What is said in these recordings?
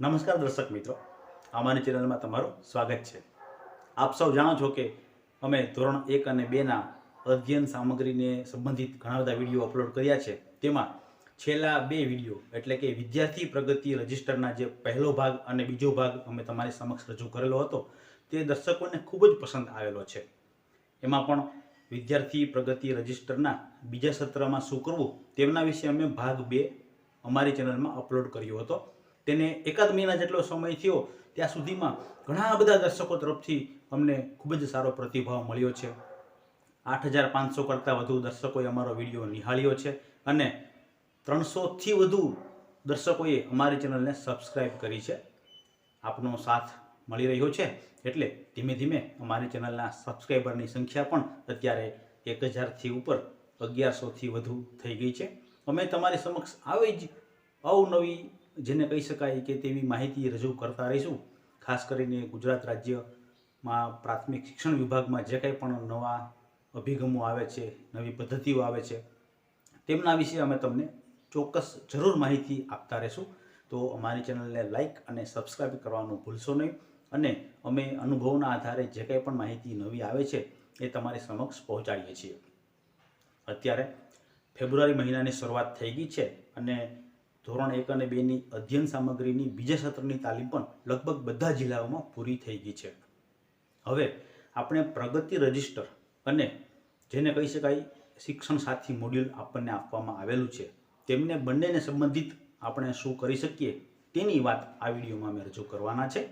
નમસ્કાર દર્શક મિત્રો. અમારી ચેનલમાં તમારું સ્વાગત છે. આપ સૌ જાણો છો કે અમે ધોરણ એક અને બેના અધ્યયન સામગ્રીને સંબંધિત ઘણા બધા વીડિયો અપલોડ કર્યા છે. તેમાં છેલ્લા બે વીડિયો એટલે કે વિદ્યાર્થી પ્રગતિ રજિસ્ટરના જે પહેલો ભાગ અને બીજો ભાગ અમે તમારી સમક્ષ રજૂ કરેલો હતો, તે દર્શકોને ખૂબ જ પસંદ આવેલો છે. એમાં પણ વિદ્યાર્થી પ્રગતિ રજિસ્ટરના બીજા સત્રમાં શું કરવું, તેમના વિશે અમે ભાગ બે અમારી ચેનલમાં અપલોડ કર્યો હતો. તેને એકાદ મહિના જેટલો સમય થયો, ત્યાં સુધીમાં ઘણા બધા દર્શકો તરફથી અમને ખૂબ જ સારો પ્રતિભાવ મળ્યો છે. આઠ હજાર પાંચસો કરતાં વધુ દર્શકોએ અમારો વીડિયો નિહાળ્યો છે અને ત્રણસોથી વધુ દર્શકોએ અમારી ચેનલને સબસ્ક્રાઈબ કરી છે. આપનો સાથ મળી રહ્યો છે એટલે ધીમે ધીમે અમારી ચેનલના સબસ્ક્રાઈબરની સંખ્યા પણ અત્યારે એક હજારથી ઉપર અગિયારસોથી વધુ થઈ ગઈ છે. અમે તમારી સમક્ષ આવી જ અવનવી જેને કહી શકાય કે તેવી માહિતી રજૂ કરતા રહીશું. ખાસ કરીને ગુજરાત રાજ્યમાં પ્રાથમિક શિક્ષણ વિભાગમાં જે કંઈ પણ નવા અભિગમો આવે છે, નવી પદ્ધતિઓ આવે છે, તેમના વિશે અમે તમને ચોક્કસ જરૂર માહિતી આપતા રહીશું. તો અમારી ચેનલને લાઇક અને સબસ્ક્રાઈબ કરવાનું ભૂલશો નહીં અને અમે અનુભવના આધારે જે કંઈ પણ માહિતી નવી આવે છે એ તમારી સમક્ષ પહોંચાડીએ છીએ. અત્યારે ફેબ્રુઆરી મહિનાની શરૂઆત થઈ ગઈ છે અને ધોરણ એક અને બેની અધ્યયન સામગ્રીની બીજા સત્રની તાલીમ પણ લગભગ બધા જિલ્લાઓમાં પૂરી થઈ ગઈ છે. હવે આપણે પ્રગતિ રજિસ્ટર અને જેને કહી શકાય શિક્ષણ સાથી મોડ્યુલ આપણને આપવામાં આવેલું છે, તેમને બંનેને સંબંધિત આપણે શું કરી શકીએ તેની વાત આ વિડીયોમાં અમે રજૂ કરવાના છે.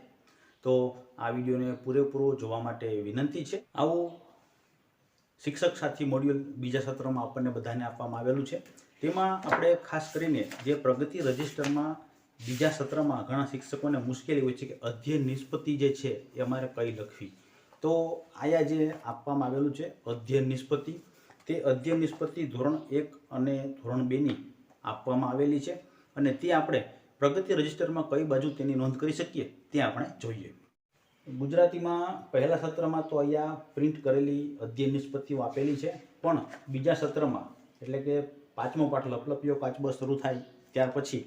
તો આ વિડીયોને પૂરેપૂરો જોવા માટે વિનંતી છે. આવું શિક્ષક સાથી મોડ્યુલ બીજા સત્રમાં આપણને બધાને આપવામાં આવેલું છે. તેમાં આપણે ખાસ કરીને જે પ્રગતિ રજિસ્ટરમાં બીજા સત્રમાં ઘણા શિક્ષકોને મુશ્કેલી હોય છે કે અધ્યયન નિષ્પત્તિ જે છે એ અમારે કઈ લખવી. તો આયા જે આપવામાં આવેલું છે અધ્યયન નિષ્પત્તિ, તે અધ્યયન નિષ્પત્તિ ધોરણ એક અને ધોરણ બેની આપવામાં આવેલી છે અને તે આપણે પ્રગતિ રજિસ્ટરમાં કઈ બાજુ તેની નોંધ કરી શકીએ તે આપણે જોઈએ. ગુજરાતીમાં પહેલા સત્રમાં તો અહીંયા પ્રિન્ટ કરેલી અધ્યયન નિષ્પત્તિઓ આપેલી છે, પણ બીજા સત્રમાં, એટલે કે પાંચમો પાઠ લપલપીઓ પાંચમો શરૂ થાય ત્યાર પછી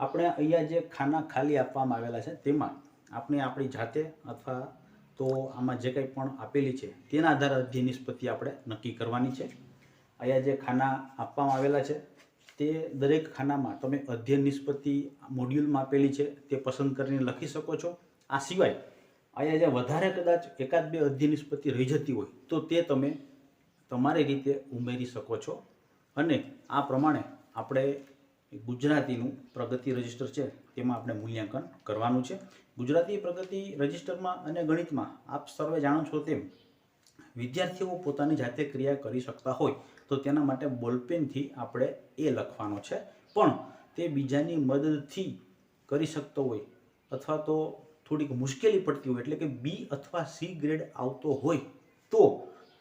આપણે અહીંયા જે ખાના ખાલી આપવામાં આવેલા છે તેમાં આપણે આપણી જાતે અથવા તો આમાં જે કંઈ પણ આપેલી છે તેના આધારે જે નિષ્પત્તિ આપણે નક્કી કરવાની છે. અહીંયા જે ખાના આપવામાં આવેલા છે તે દરેક ખાનામાં તમે અધ્યયન નિષ્પત્તિ મોડ્યુલમાં આપેલી છે તે પસંદ કરીને લખી શકો છો. આ સિવાય અહીંયા જે વધારે કદાચ એકાદ બે અધ્યયન નિષ્પત્તિ રહી જતી હોય તો તે તમે તમારી રીતે ઉમેરી શકો છો. અને આ પ્રમાણે આપણે ગુજરાતીનું પ્રગતિ રજિસ્ટર છે, તેમાં આપણે મૂલ્યાંકન કરવાનું છે. ગુજરાતી પ્રગતિ રજિસ્ટરમાં અને ગણિતમાં આપ સર્વે જાણો છો તેમ વિદ્યાર્થીઓ પોતાની જાતે ક્રિયા કરી શકતા હોય તો તેના માટે બોલપેનથી આપણે એ લખવાનો છે. પણ તે બીજાની મદદથી કરી શકતો હોય અથવા તો થોડીક મુશ્કેલી પડતી હોય એટલે કે બી અથવા સી ગ્રેડ આવતો હોય તો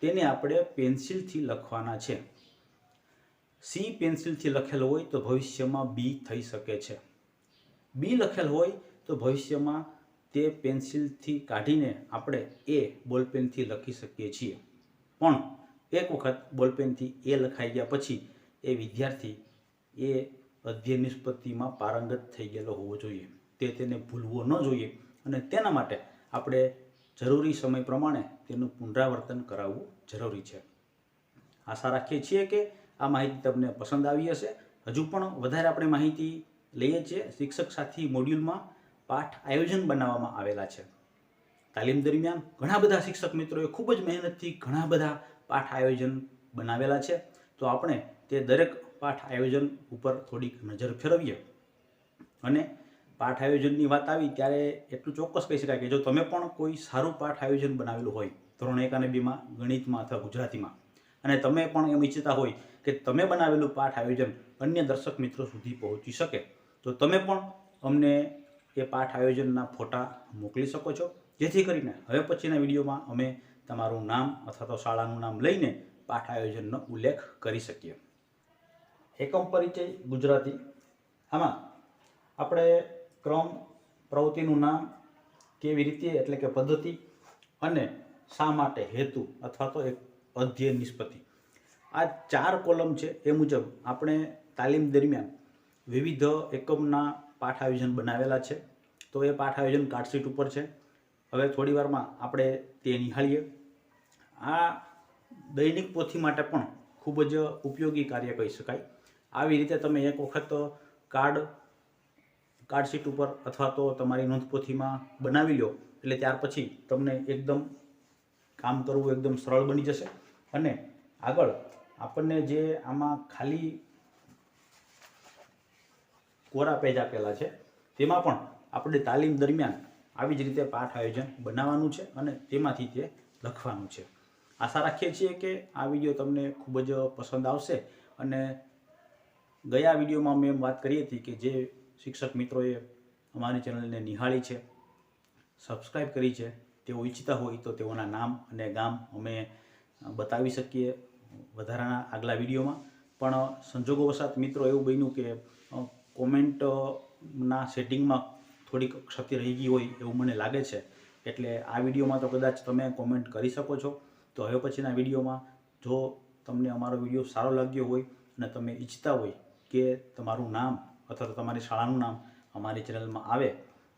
તેને આપણે પેન્સિલથી લખવાના છે. સી પેન્સિલથી લખેલ હોય તો ભવિષ્યમાં બી થઈ શકે છે. બી લખેલ હોય તો ભવિષ્યમાં તે પેન્સિલથી કાઢીને આપણે એ બોલપેનથી લખી શકીએ છીએ. પણ એક વખત બોલપેનથી એ લખાઈ ગયા પછી એ વિદ્યાર્થી એ અધ્યય નિષ્પત્તિમાં પારંગત થઈ ગયેલો હોવો જોઈએ. તે તેને ભૂલવો ન જોઈએ અને તેના માટે આપણે જરૂરી સમય પ્રમાણે તેનું પુનરાવર્તન કરાવવું જરૂરી છે. આશા રાખીએ છીએ કે આ માહિતી તમને પસંદ આવી હશે. હજુ પણ વધારે આપણે માહિતી લઈએ છીએ. શિક્ષક સાથી મોડ્યુલમાં પાઠ આયોજન બનાવવામાં આવેલા છે. તાલીમ દરમિયાન ઘણા બધા શિક્ષક મિત્રોએ ખૂબ જ મહેનતથી ઘણા બધા પાઠ આયોજન બનાવેલા છે. તો આપણે તે દરેક પાઠ આયોજન ઉપર થોડીક નજર ફેરવીએ. અને પાઠ આયોજનની વાત આવી ત્યારે એટલું ચોક્કસ કહી શકાય કે જો તમે પણ કોઈ સારું પાઠ આયોજન બનાવેલું હોય, ધોરણ એક અને બીમાં, ગણિતમાં અથવા ગુજરાતીમાં અને તમે પણ એમ ઈચ્છતા હોય કે તમે બનાવેલું પાઠ આયોજન અન્ય દર્શક મિત્રો સુધી પહોંચી શકે, તો તમે પણ અમને એ પાઠ આયોજનના ફોટા મોકલી શકો છો. જેથી કરીને હવે પછીના વિડીયોમાં અમે તમારું નામ અથવા તો શાળાનું નામ લઈને પાઠ આયોજનનો ઉલ્લેખ કરી શકીએ. એકમ પરિચય ગુજરાતી. આમાં આપણે ક્રમ, પ્રવૃત્તિનું નામ, કેવી રીતે, એટલે કે પદ્ધતિ અને શા માટે હેતુ અથવા તો એક અધ્યયન નિષ્પત્તિ આ ચાર કોલમ છે, એ મુજબ આપણે તાલીમ દરમિયાન વિવિધ એકમના પાઠ આયોજન બનાવેલા છે. તો એ પાઠ આયોજન કાર્ડશીટ ઉપર છે. હવે થોડી વારમાં આપણે તે નિહાળીએ. આ દૈનિક પોથી માટે પણ ખૂબ જ ઉપયોગી કાર્ય કહી શકાય. આવી રીતે તમે એક વખત કાર્ડ કાર્ડશીટ ઉપર અથવા તો તમારી નોંધપોથીમાં બનાવી લો, એટલે ત્યાર પછી તમને એકદમ કામ કરવું એકદમ સરળ બની જશે. અને આગળ આપણને જે આમાં ખાલી કોરા પેજ આપેલા છે, તેમાં પણ આપણે તાલીમ દરમિયાન આવી જ રીતે પાઠ આયોજન બનાવવાનું છે અને તેમાંથી તે લખવાનું છે. આશા રાખીએ છીએ કે આ વીડિયો તમને ખૂબ જ પસંદ આવશે અને ગયા વિડીયોમાં મેં વાત કરી હતી કે જે શિક્ષક મિત્રોએ અમારી ચેનલને નિહાળી છે સબસ્ક્રાઈબ કરી છે તેઓ ઈચ્છતા હોય તો તેઓના નામ અને ગામ અમે બતાવી શકીએ વધારાના આગલા વિડીયોમાં. પણ સંજોગોવશાત મિત્રો એવું બન્યું કે કોમેન્ટના સેટિંગમાં થોડીક ક્ષતિ રહી ગઈ હોય એવું મને લાગે છે. એટલે આ વિડીયોમાં તો કદાચ તમે કોમેન્ટ કરી શકો છો. તો હવે પછીના વિડીયોમાં જો તમને અમારો વીડિયો સારો લાગ્યો હોય અને તમે ઈચ્છતા હોય કે તમારું નામ અથવા તો તમારી શાળાનું નામ અમારી ચેનલમાં આવે,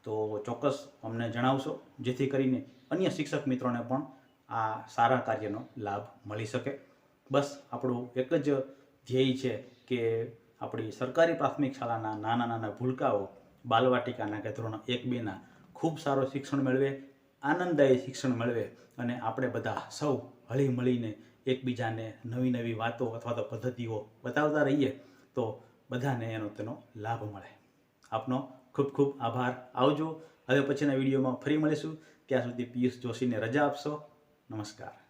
તો ચોક્કસ અમને જણાવશો. જેથી કરીને અન્ય શિક્ષક મિત્રોને પણ આ સારા કાર્યનો લાભ મળી શકે. બસ આપણું એક જ ધ્યેય છે કે આપણી સરકારી પ્રાથમિક શાળાના નાના નાના ભૂલકાઓ બાલવાટિકાના કે ધોરણ એક બેના ખૂબ સારું શિક્ષણ મેળવે, આનંદદાયી શિક્ષણ મેળવે અને આપણે બધા સૌ હળી મળીને એકબીજાને નવી નવી વાતો અથવા તો પદ્ધતિઓ બતાવતા રહીએ તો બધાને એનો તેનો લાભ મળે. આપનો ખૂબ ખૂબ આભાર. આવજો. હવે પછીના વિડીયોમાં ફરી મળીશું. ત્યાં સુધી પિયુષ જોશીને રજા આપશો. નમસ્કાર.